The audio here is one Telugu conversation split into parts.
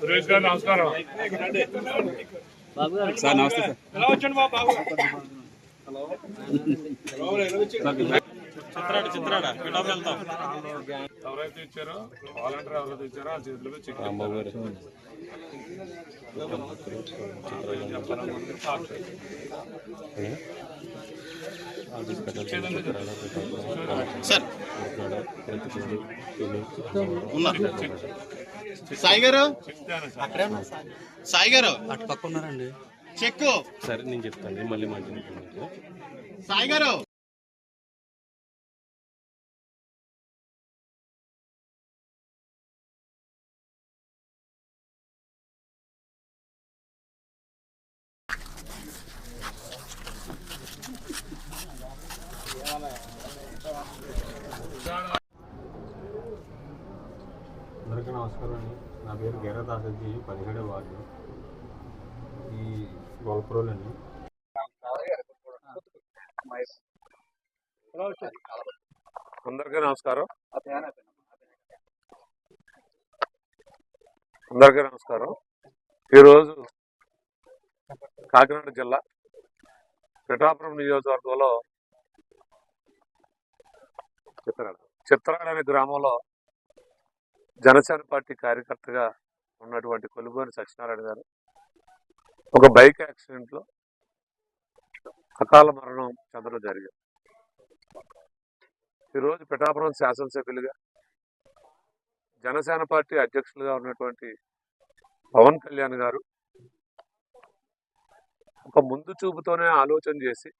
సురేష్ గారు నమస్కారం. సార్ నమస్తే సార్. చిత్రాడ చిత్రాడ పిల్లలు వెళ్తాం. ఎవరైతే ఇచ్చారో వాలంటీర్ ఎవరైతే ఇచ్చారో ఆ చేతుల మీద చెక్ చెప్పాలనుకుంటే సాక్షి. సార్. ఉన్నా. సాయి గారు? సాయి గారు? అటు పక్క ఉన్నారండి. చెక్కు. సరే నేను చెప్తాను. మళ్ళీ మాట్లాడుతున్నాను సాయి గారు? అందరికీ నమస్కారం అండి. నా పేరు గేరా దాసజీ పదిహేడవ వార్డు. ఈ గోల్పురోలు అండి. అందరికీ నమస్కారం. అందరికీ నమస్కారం. ఈరోజు కాకినాడ జిల్లా పిఠాపురం నియోజకవర్గంలో చిత్రాడ చిత్రాడ అనే గ్రామంలో జనసేన పార్టీ కార్యకర్తగా ఉన్నటువంటి కొలుగోని సత్యనారాయణ గారు ఒక బైక్ యాక్సిడెంట్లో అకాల మరణం చెందడం జరిగింది. ఈరోజు పిఠాపురం శాసనసభ్యులుగా జనసేన పార్టీ అధ్యక్షులుగా ఉన్నటువంటి పవన్ కళ్యాణ్ గారు ఒక ముందు చూపుతోనే ఆలోచన చేసి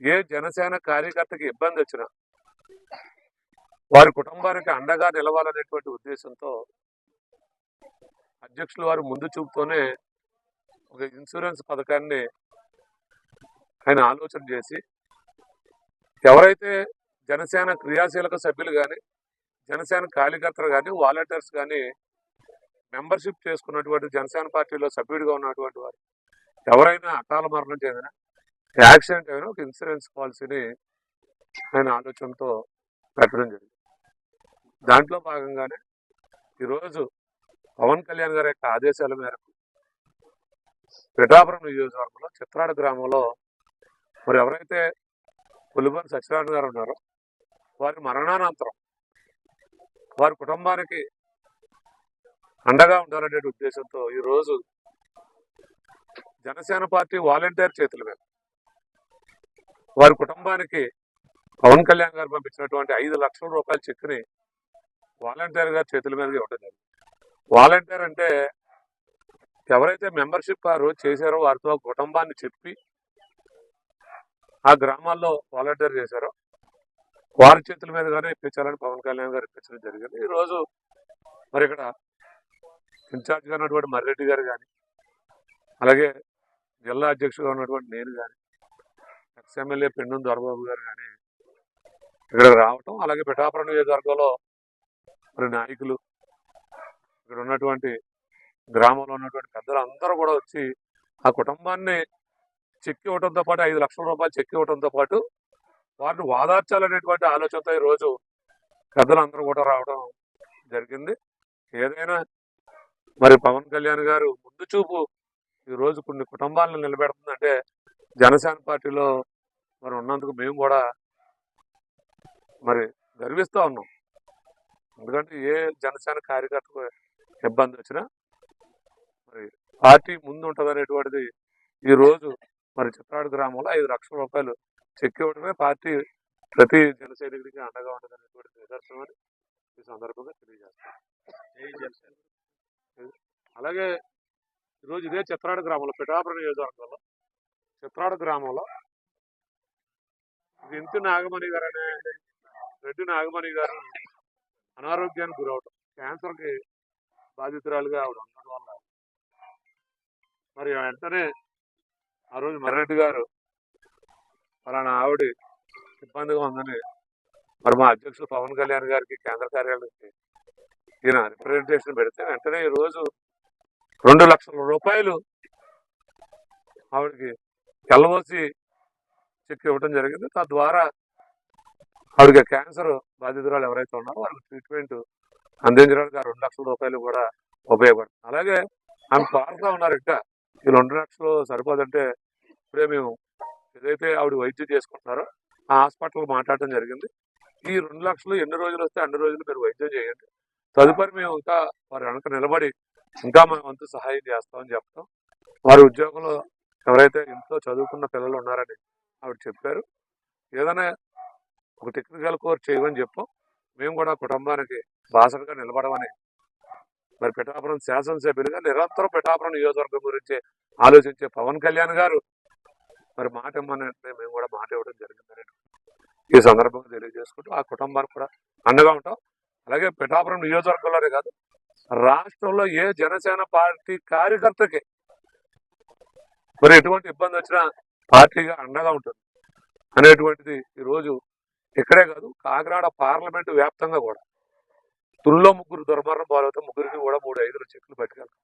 ఏ జనసేన కార్యకర్తకి ఇబ్బంది వచ్చినా వారి కుటుంబానికి అండగా నిలవాలనేటువంటి ఉద్దేశంతో అధ్యక్షులు వారు ముందు చూపుతోనే ఒక ఇన్సూరెన్స్ పథకాన్ని ఆయన ఆలోచన చేసి ఎవరైతే జనసేన క్రియాశీలక సభ్యులు కానీ జనసేన కార్యకర్తలు కానీ వాలంటీర్స్ కానీ మెంబర్షిప్ చేసుకున్నటువంటి జనసేన పార్టీలో సభ్యుడిగా ఉన్నటువంటి వారు ఎవరైనా అకాల మరణం చెందిన యాక్సిడెంట్ అయినా ఒక ఇన్సూరెన్స్ పాలసీని ఆయన ఆలోచనతో పెట్టడం జరిగింది. దాంట్లో భాగంగానే ఈరోజు పవన్ కళ్యాణ్ గారి యొక్క ఆదేశాల మేరకు పిఠాపురం నియోజకవర్గంలో చిత్రాడ గ్రామంలో మరి ఎవరైతే పులిబన్ సత్యనారాయణ గారు ఉన్నారో వారి మరణానంతరం వారి కుటుంబానికి అండగా ఉండాలనే ఉద్దేశంతో ఈరోజు జనసేన పార్టీ వాలంటీర్ చేతుల మీద వారి కుటుంబానికి పవన్ కళ్యాణ్ గారు పంపించినటువంటి ఐదు లక్షల రూపాయల చెక్ని వాలంటీర్ గారి చేతుల మీద ఇవ్వడం జరిగింది. వాలంటీర్ అంటే ఎవరైతే మెంబర్షిప్ ఆ రోజు చేశారో వారితో కుటుంబాన్ని చెప్పి ఆ గ్రామాల్లో వాలంటీర్ చేశారో వారి చేతుల మీదగానే ఇప్పించాలని పవన్ కళ్యాణ్ గారు ఇప్పించడం జరిగింది. ఈరోజు మరి ఇక్కడ ఇన్ఛార్జ్గా ఉన్నటువంటి మర్రెడ్డి గారు కానీ అలాగే జిల్లా అధ్యక్షుడుగా ఉన్నటువంటి నేను కానీ ఎక్స్ఎమ్మెల్యే పెండు దొరబాబు గారు కానీ ఇక్కడ రావటం అలాగే పిఠాపురం నియోజకవర్గంలో మరి నాయకులు ఇక్కడ ఉన్నటువంటి గ్రామంలో ఉన్నటువంటి పెద్దలు అందరూ కూడా వచ్చి ఆ కుటుంబాన్ని చెక్కి ఇవ్వడంతో పాటు ఐదు లక్షల రూపాయలు చెక్కి ఇవ్వడంతో పాటు వారిని వాదార్చాలనేటువంటి ఆలోచనతో ఈ రోజు పెద్దలందరూ కూడా రావడం జరిగింది. ఏదైనా మరి పవన్ కళ్యాణ్ గారు ముందు చూపు ఈ రోజు కొన్ని కుటుంబాలను నిలబెడుతుందంటే జనసేన పార్టీలో మరి ఉన్నందుకు మేము కూడా మరి గర్విస్తూ ఉన్నాం. ఎందుకంటే ఏ జనసేన కార్యకర్తకు ఇబ్బంది వచ్చినా మరి పార్టీ ముందు ఉంటుంది అనేటువంటిది ఈ రోజు మరి చిత్రాడు గ్రామంలో ఐదు లక్షల రూపాయలు చెక్ ఇవ్వడమే పార్టీ ప్రతి జన సైనికుడికి అండగా ఉంటుంది అనేటువంటి నిదర్శనం అని ఈ సందర్భంగా తెలియజేస్తాను. అలాగే ఈరోజు ఇదే చిత్రాడు గ్రామంలో పిఠాపురం నియోజకవర్గంలో. చిత్రాడు గ్రామంలో ఇది నాగమణి గారు అనే రెడ్డి నాగమణి గారు అనారోగ్యానికి గురవడం క్యాన్సర్కి బాధితురాలుగా ఆవిడ ఉండడం వల్ల. మరి వెంటనే ఆ రోజు మర్రెడ్డి గారు ఫలానా ఆవిడ ఇబ్బందిగా ఉందని మరి మా అధ్యక్షుడు పవన్ కళ్యాణ్ గారికి కేంద్ర కార్యాలయానికి ఈయన రిప్రజెంటేషన్ పెడితే వెంటనే ఈ రోజు రెండు లక్షల రూపాయలు ఆవిడకి ఎల్ఓసి చెక్ ఇవ్వడం జరిగింది. తద్వారా ఆవిడకి క్యాన్సర్ బాధితురాలు ఎవరైతే ఉన్నారో వాళ్ళకి ట్రీట్మెంట్ అందించడానికి ఆ రెండు లక్షల రూపాయలు కూడా ఉపయోగపడుతుంది. అలాగే ఆమె పారుతా ఉన్నారు ఇంకా. ఈ రెండు లక్షలు సరిపోదంటే ఇప్పుడే మేము ఏదైతే ఆవిడ వైద్యం చేసుకుంటున్నారో ఆ హాస్పిటల్ మాట్లాడటం జరిగింది. ఈ రెండు లక్షలు ఎన్ని రోజులు వస్తే అన్ని రోజులు మీరు వైద్యం చేయండి. తదుపరి మేము ఇంకా వారి వెనక నిలబడి ఇంకా మా వంతు సహాయం చేస్తామని చెప్తాం. వారి ఉద్యోగంలో ఎవరైతే ఇంట్లో చదువుకున్న పిల్లలు ఉన్నారని ఆవిడ చెప్పారు. ఏదైనా ఒక టెక్నికల్ కోర్స్ చేయమని చెప్పాం. మేము కూడా కుటుంబానికి బాసటగా నిలబడమని మరి పిఠాపురం శాసనసభ్యులుగా నిరంతరం పిఠాపురం నియోజకవర్గం గురించి ఆలోచించే పవన్ కళ్యాణ్ గారు మరి మాట ఇమ్మనంటే మేము కూడా మాట ఇవ్వడం జరిగిందని ఈ సందర్భంగా తెలియజేసుకుంటూ ఆ కుటుంబానికి కూడా అండగా ఉంటాం. అలాగే పిఠాపురం నియోజకవర్గంలోనే కాదు రాష్ట్రంలో ఏ జనసేన పార్టీ కార్యకర్తకి మరి ఎటువంటి ఇబ్బంది వచ్చినా పార్టీగా అండగా ఉంటుంది అనేటువంటిది ఈరోజు ఇక్కడే కాదు కాకినాడ పార్లమెంటు వ్యాప్తంగా కూడా. తుల్లో ముగ్గురు దుర్మరణం పాలవుతా ముగ్గురికి కూడా మూడు ఐదు చెక్కులు పట్టుకెళ్తాం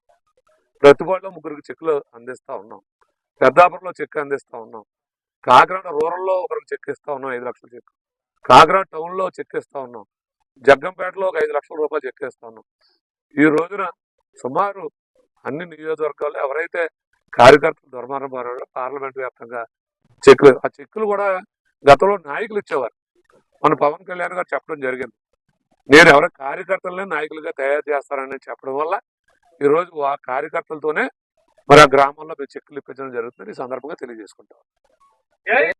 ప్రతిపాడులో ముగ్గురికి చెక్కులు అందిస్తా ఉన్నాం. పెద్దాపురంలో చెక్ అందిస్తా ఉన్నాం. కాకినాడ రూరల్లో ఒకరికి చెక్ ఇస్తూ ఉన్నాం ఐదు లక్షల చెక్ కాకినాడ టౌన్లో చెక్ ఇస్తా ఉన్నాం. జగ్గంపేటలో ఒక ఐదు లక్షల రూపాయలు చెక్ ఇస్తా ఉన్నాం. ఈ రోజున సుమారు అన్ని నియోజకవర్గాల్లో ఎవరైతే కార్యకర్తలు దుర్మార్గం పాలవారో పార్లమెంట్ వ్యాప్తంగా చెక్కులు ఆ చెక్కులు కూడా గతంలో నాయకులు ఇచ్చేవారు. మన పవన్ కళ్యాణ్ గారు చెప్పడం జరిగింది. నేను ఎవరి కార్యకర్తలనే నాయకులుగా తయారు చేస్తానని చెప్పడం వల్ల ఈరోజు ఆ కార్యకర్తలతోనే మరి ఆ గ్రామంలో చెక్కులు ఇప్పించడం జరుగుతుంది ఈ సందర్భంగా తెలియజేసుకుంటాం.